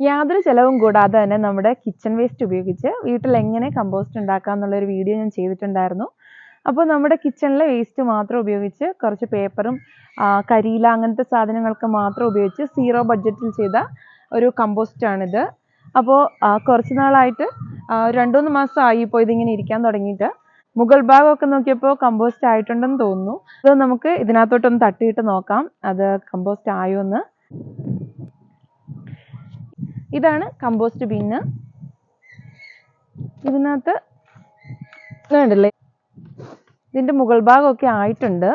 യാതൊരു ചിലവും കൂടാതെ തന്നെ നമ്മുടെ കിച്ചൺ വേസ്റ്റ് ഉപയോഗിച്ച് വീട്ടിൽ എങ്ങനെ കമ്പോസ്റ്റ് ഉണ്ടാക്കാം എന്നുള്ളൊരു വീഡിയോ ഞാൻ ചെയ്തിട്ടുണ്ടായിരുന്നു. അപ്പോൾ നമ്മുടെ കിച്ചണിലെ വേസ്റ്റ് മാത്രം ഉപയോഗിച്ച് കുറച്ച് പേപ്പറും കരിയില അങ്ങനത്തെ സാധനങ്ങൾക്ക് മാത്രം ഉപയോഗിച്ച് സീറോ ബഡ്ജറ്റിൽ ചെയ്ത ഒരു കമ്പോസ്റ്റാണിത് അപ്പോൾ കുറച്ച് നാളായിട്ട് രണ്ടുമൂന്ന് മാസമായി ഇപ്പോൾ ഇതിങ്ങനെ ഇരിക്കാൻ തുടങ്ങിയിട്ട്. മുകൾ ഭാഗമൊക്കെ നോക്കിയപ്പോൾ കമ്പോസ്റ്റ് ആയിട്ടുണ്ടെന്ന് തോന്നുന്നു. അത് നമുക്ക് ഇതിനകത്തോട്ടൊന്ന് തട്ടിയിട്ട് നോക്കാം. അത് കമ്പോസ്റ്റ് ആയോ എന്ന്. ഇതാണ് കമ്പോസ്റ്റ് ബിന്ന് ഇതിനകത്ത് വേണ്ടല്ലേ ഇതിന്റെ മുകൾ ഭാഗമൊക്കെ ആയിട്ടുണ്ട്.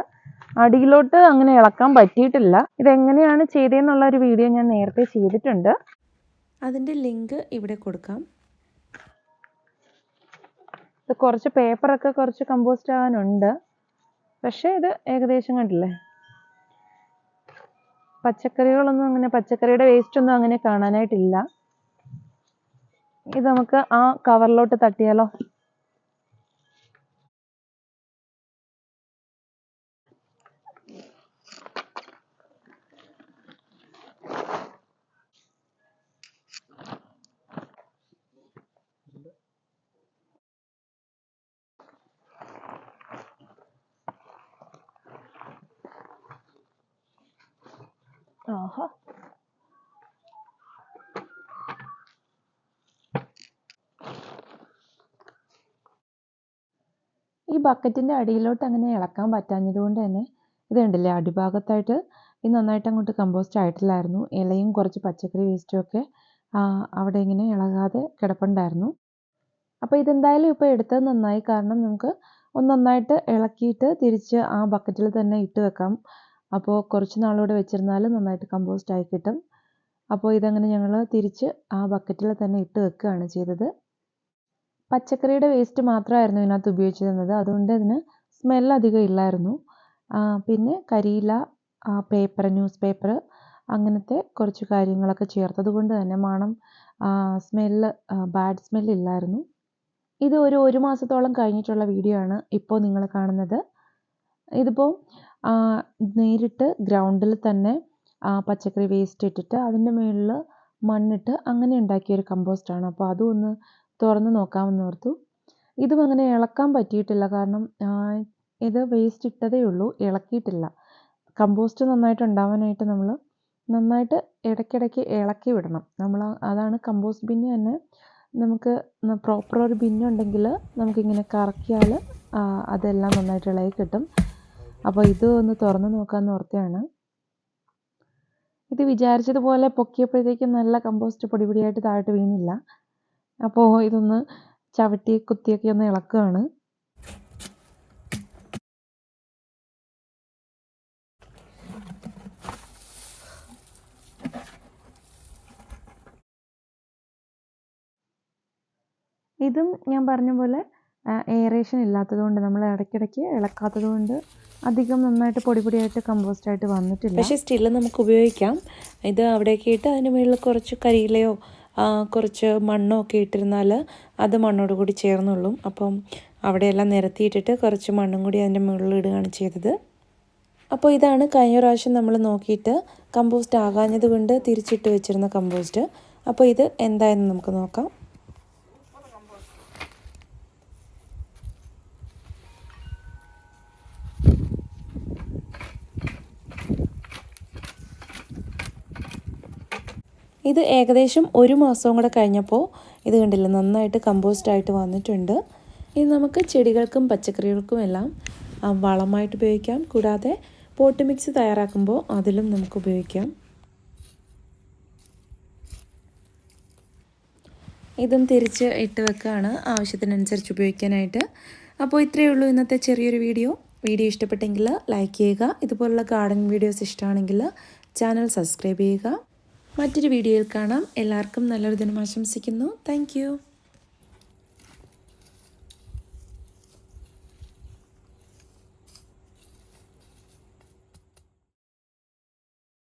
അടിയിലോട്ട് അങ്ങനെ ഇളക്കാൻ പറ്റിയിട്ടില്ല. ഇതെങ്ങനെയാണ് ചെയ്തതെന്നുള്ള ഒരു വീഡിയോ ഞാൻ നേരത്തെ ചെയ്തിട്ടുണ്ട്. അതിന്റെ ലിങ്ക് ഇവിടെ കൊടുക്കാം. ഇത് കുറച്ച് പേപ്പറൊക്കെ കുറച്ച് കമ്പോസ്റ്റ് ആവാനുണ്ട്. പക്ഷേ ഇത് ഏകദേശം കണ്ടില്ലേ? പച്ചക്കറികളൊന്നും അങ്ങനെ പച്ചക്കറിയുടെ വേസ്റ്റ് ഒന്നും അങ്ങനെ കാണാനായിട്ടില്ല. ഇത് നമുക്ക് ആ കവറിലോട്ട് തട്ടിയാലോ? ആഹാ. ഈ ബക്കറ്റിന്റെ അടിയിലോട്ട് അങ്ങനെ ഇളക്കാൻ പറ്റാഞ്ഞതുകൊണ്ട് തന്നെ ഇത് അടിഭാഗത്തായിട്ട് ഇത് നന്നായിട്ട് അങ്ങോട്ട് കമ്പോസ്റ്റ് ആയിട്ടില്ലായിരുന്നു. ഇലയും കുറച്ച് പച്ചക്കറി വേസ്റ്റും ഒക്കെ അവിടെ ഇങ്ങനെ ഇളകാതെ കിടപ്പുണ്ടായിരുന്നു. അപ്പോൾ ഇതെന്തായാലും ഇപ്പോൾ എടുത്തത് നന്നായി. കാരണം നമുക്ക് ഒന്ന് നന്നായിട്ട് ഇളക്കിയിട്ട് തിരിച്ച് ആ ബക്കറ്റിൽ തന്നെ ഇട്ട് വെക്കാം. അപ്പോൾ കുറച്ച് നാളൂടെ വെച്ചിരുന്നാൽ നന്നായിട്ട് കമ്പോസ്റ്റ് ആയി കിട്ടും. അപ്പോൾ ഇതങ്ങനെ ഞങ്ങൾ തിരിച്ച് ആ ബക്കറ്റിൽ തന്നെ ഇട്ട് വെക്കുകയാണ് ചെയ്തത്. പച്ചക്കറിയുടെ വേസ്റ്റ് മാത്രമായിരുന്നു ഇതിനകത്ത് ഉപയോഗിച്ചിരുന്നത്. അതുകൊണ്ട് അതിന് സ്മെൽ അധികം ഇല്ലായിരുന്നു. പിന്നെ കരിയില പേപ്പർ ന്യൂസ് പേപ്പർ അങ്ങനത്തെ കുറച്ച് കാര്യങ്ങളൊക്കെ ചേർത്തത് കൊണ്ട് തന്നെ മണം സ്മെല്ല് ബാഡ് സ്മെൽ ഇല്ലായിരുന്നു. ഇത് ഒരു ഒരു മാസത്തോളം കഴിഞ്ഞിട്ടുള്ള വീഡിയോ ആണ് ഇപ്പോൾ നിങ്ങൾ കാണുന്നത്. ഇതിപ്പോൾ നേരിട്ട് ഗ്രൗണ്ടിൽ തന്നെ പച്ചക്കറി വേസ്റ്റ് ഇട്ടിട്ട് അതിന്റെ മുകളിൽ മണ്ണിട്ട് അങ്ങനെ ഉണ്ടാക്കിയ ഒരു കമ്പോസ്റ്റാണ് അപ്പോൾ അതും ഒന്ന് തുറന്ന് നോക്കാമെന്ന് ഓർത്തു ഇതും അങ്ങനെ ഇളക്കാൻ പറ്റിയിട്ടില്ല. കാരണം ഇത് വേസ്റ്റ് ഇട്ടതേ ഉള്ളൂ. ഇളക്കിയിട്ടില്ല. കമ്പോസ്റ്റ് നന്നായിട്ട് ഉണ്ടാവാനായിട്ട് നമ്മൾ നന്നായിട്ട് ഇടയ്ക്കിടയ്ക്ക് ഇളക്കി വിടണം. നമ്മൾ അതാണ് കമ്പോസ്റ്റ് ബിന്ന് തന്നെ നമുക്ക് പ്രോപ്പർ ഒരു ബിന്നുണ്ടെങ്കിൽ നമുക്കിങ്ങനെ കറക്കിയാൽ അതെല്ലാം നന്നായിട്ട് ഇളകി കിട്ടും. അപ്പോൾ ഇത് ഒന്ന് തുറന്ന് നോക്കാമെന്ന് ഓർത്തെയാണ്. ഇത് വിചാരിച്ചതുപോലെ പൊക്കിയപ്പോഴത്തേക്കും നല്ല കമ്പോസ്റ്റ് പൊടി പൊടിയായിട്ട് താഴോട്ട് വീണില്ല. അപ്പോൾ ഇതൊന്ന് ചവിട്ടി കുത്തിയൊക്കെ ഒന്ന് ഇളക്കുകയാണ്. ഇതും ഞാൻ പറഞ്ഞ പോലെ എയറേഷൻ ഇല്ലാത്തത് കൊണ്ട് നമ്മൾ ഇടയ്ക്കിടയ്ക്ക് ഇളക്കാത്തത് കൊണ്ട് അധികം നന്നായിട്ട് പൊടി പൊടിയായിട്ട് കമ്പോസ്റ്റ് ആയിട്ട് വന്നിട്ടില്ല. പക്ഷേ സ്റ്റിൽ നമുക്ക് ഉപയോഗിക്കാം. ഇത് അവിടേക്ക് ഇട്ട് അതിന് മുകളിൽ കുറച്ച് കരിയിലയോ കുറച്ച് മണ്ണോ ഒക്കെ ഇട്ടിരുന്നാൽ അത് മണ്ണോട് കൂടി ചേർന്നുള്ളും. അപ്പം അവിടെയെല്ലാം നിരത്തിയിട്ടിട്ട് കുറച്ച് മണ്ണും കൂടി അതിന്റെ മുകളിൽ ഇടുകയാണ് ചെയ്തത്. അപ്പോൾ ഇതാണ് കഴിഞ്ഞ പ്രാവശ്യം നമ്മൾ നോക്കിയിട്ട് കമ്പോസ്റ്റ് ആകാഞ്ഞത് കൊണ്ട് തിരിച്ചിട്ട് വെച്ചിരുന്ന കമ്പോസ്റ്റ് അപ്പോൾ ഇത് എന്തായെന്ന് നമുക്ക് നോക്കാം. ഇത് ഏകദേശം ഒരു മാസവും കൂടെ കഴിഞ്ഞപ്പോൾ ഇത് കണ്ടില്ല നന്നായിട്ട് കമ്പോസ്റ്റ് ആയിട്ട് വന്നിട്ടുണ്ട്. ഇത് നമുക്ക് ചെടികൾക്കും പച്ചക്കറികൾക്കും എല്ലാം വളമായിട്ട് ഉപയോഗിക്കാം. കൂടാതെ പോട്ട് മിക്സ് തയ്യാറാക്കുമ്പോൾ അതിലും നമുക്ക് ഉപയോഗിക്കാം. ഇതും തിരിച്ച് ഇട്ട് വെക്കുകയാണ് ആവശ്യത്തിനനുസരിച്ച് ഉപയോഗിക്കാനായിട്ട്. അപ്പോൾ ഇത്രയേ ഉള്ളൂ ഇന്നത്തെ ചെറിയൊരു വീഡിയോ. വീഡിയോ ഇഷ്ടപ്പെട്ടെങ്കിൽ ലൈക്ക് ചെയ്യുക. ഇതുപോലുള്ള ഗാർഡൻ വീഡിയോസ് ഇഷ്ടമാണെങ്കിൽ ചാനൽ സബ്സ്ക്രൈബ് ചെയ്യുക. മറ്റൊരു വീഡിയോയിൽ കാണാം. എല്ലാവർക്കും നല്ലൊരു ദിനം ആശംസിക്കുന്നു. താങ്ക്